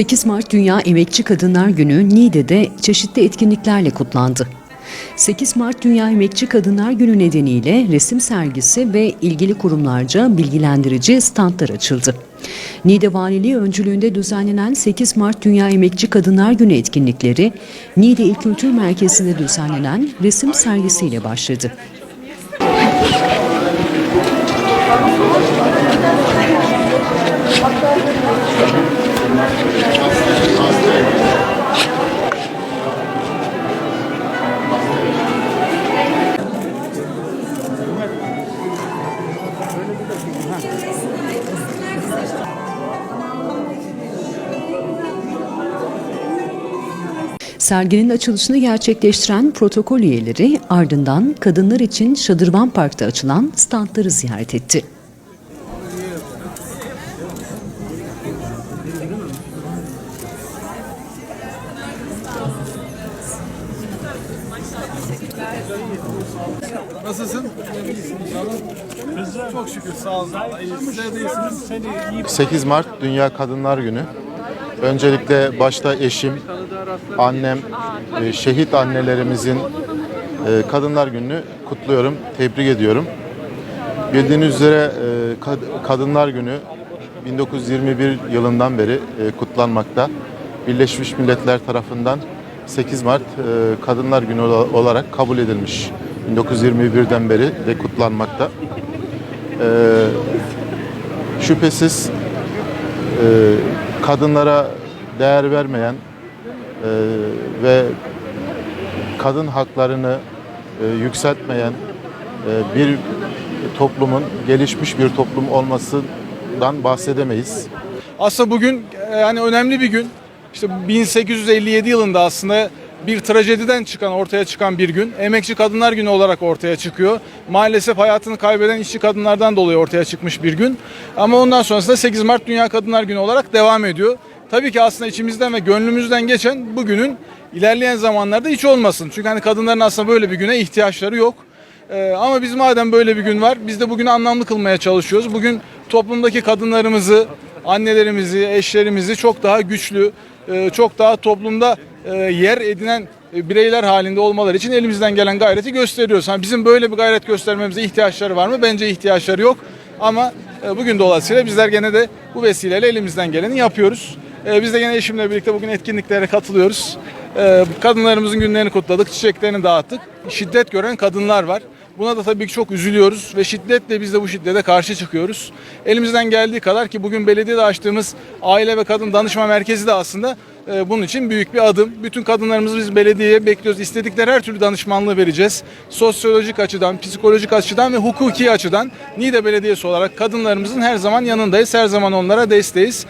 8 Mart Dünya Emekçi Kadınlar Günü Niğde'de çeşitli etkinliklerle kutlandı. 8 Mart Dünya Emekçi Kadınlar Günü nedeniyle resim sergisi ve ilgili kurumlarca bilgilendirici standlar açıldı. Niğde Valiliği öncülüğünde düzenlenen 8 Mart Dünya Emekçi Kadınlar Günü etkinlikleri Niğde İl Kültür Merkezi'nde düzenlenen resim sergisiyle başladı. Serginin açılışını gerçekleştiren protokol üyeleri ardından kadınlar için Şadırvan Park'ta açılan standları ziyaret etti. Nasılsın? Çok şükür sağ olun. Sizler de iyisiniz. Seni iyi 8 Mart Dünya Kadınlar Günü. Öncelikle başta eşim, annem, e, şehit annelerimizin e, Kadınlar Günü'nü kutluyorum, tebrik ediyorum. Bildiğiniz üzere e, Kad- Kadınlar Günü 1921 yılından beri kutlanmakta. Birleşmiş Milletler tarafından 8 Mart Kadınlar Günü ola- olarak kabul edilmiş. 1921'den beri de kutlanmakta. Şüphesiz kadınlara değer vermeyen e, ve kadın haklarını e, yükseltmeyen e, bir toplumun gelişmiş bir toplum olmasından bahsedemeyiz. Aslında bugün e, yani önemli bir gün. İşte 1857 yılında aslında bir trajediden çıkan, ortaya çıkan bir gün. Emekçi Kadınlar Günü olarak ortaya çıkıyor. Maalesef hayatını kaybeden işçi kadınlardan dolayı ortaya çıkmış bir gün. Ama ondan sonrasında 8 Mart Dünya Kadınlar Günü olarak devam ediyor. Tabii ki aslında içimizden ve gönlümüzden geçen bugünün ilerleyen zamanlarda hiç olmasın. Çünkü hani kadınların aslında böyle bir güne ihtiyaçları yok. Ee, ama biz madem böyle bir gün var, biz de bugünü anlamlı kılmaya çalışıyoruz. Bugün toplumdaki kadınlarımızı, annelerimizi, eşlerimizi çok daha güçlü, e, çok daha toplumda yer edinen e, bireyler halinde olmaları için elimizden gelen gayreti gösteriyoruz. Hani bizim böyle bir gayret göstermemize ihtiyaçları var mı? Bence ihtiyaçları yok. Ama e, bugün dolayısıyla bizler gene de bu vesileyle elimizden geleni yapıyoruz. E, Biz de gene eşimle birlikte bugün etkinliklere katılıyoruz. E, Kadınlarımızın günlerini kutladık, çiçeklerini dağıttık. Şiddet gören kadınlar var. Buna da tabii ki çok üzülüyoruz ve şiddetle biz de bu şiddete karşı çıkıyoruz. Elimizden geldiği kadar ki bugün belediyede açtığımız aile ve kadın danışma merkezi de aslında e, bunun için büyük bir adım. Bütün kadınlarımızı biz belediyeye bekliyoruz. İstedikleri her türlü danışmanlığı vereceğiz. Sosyolojik açıdan, psikolojik açıdan ve hukuki açıdan Niğde Belediyesi olarak kadınlarımızın her zaman yanındayız. Her zaman onlara desteğiz.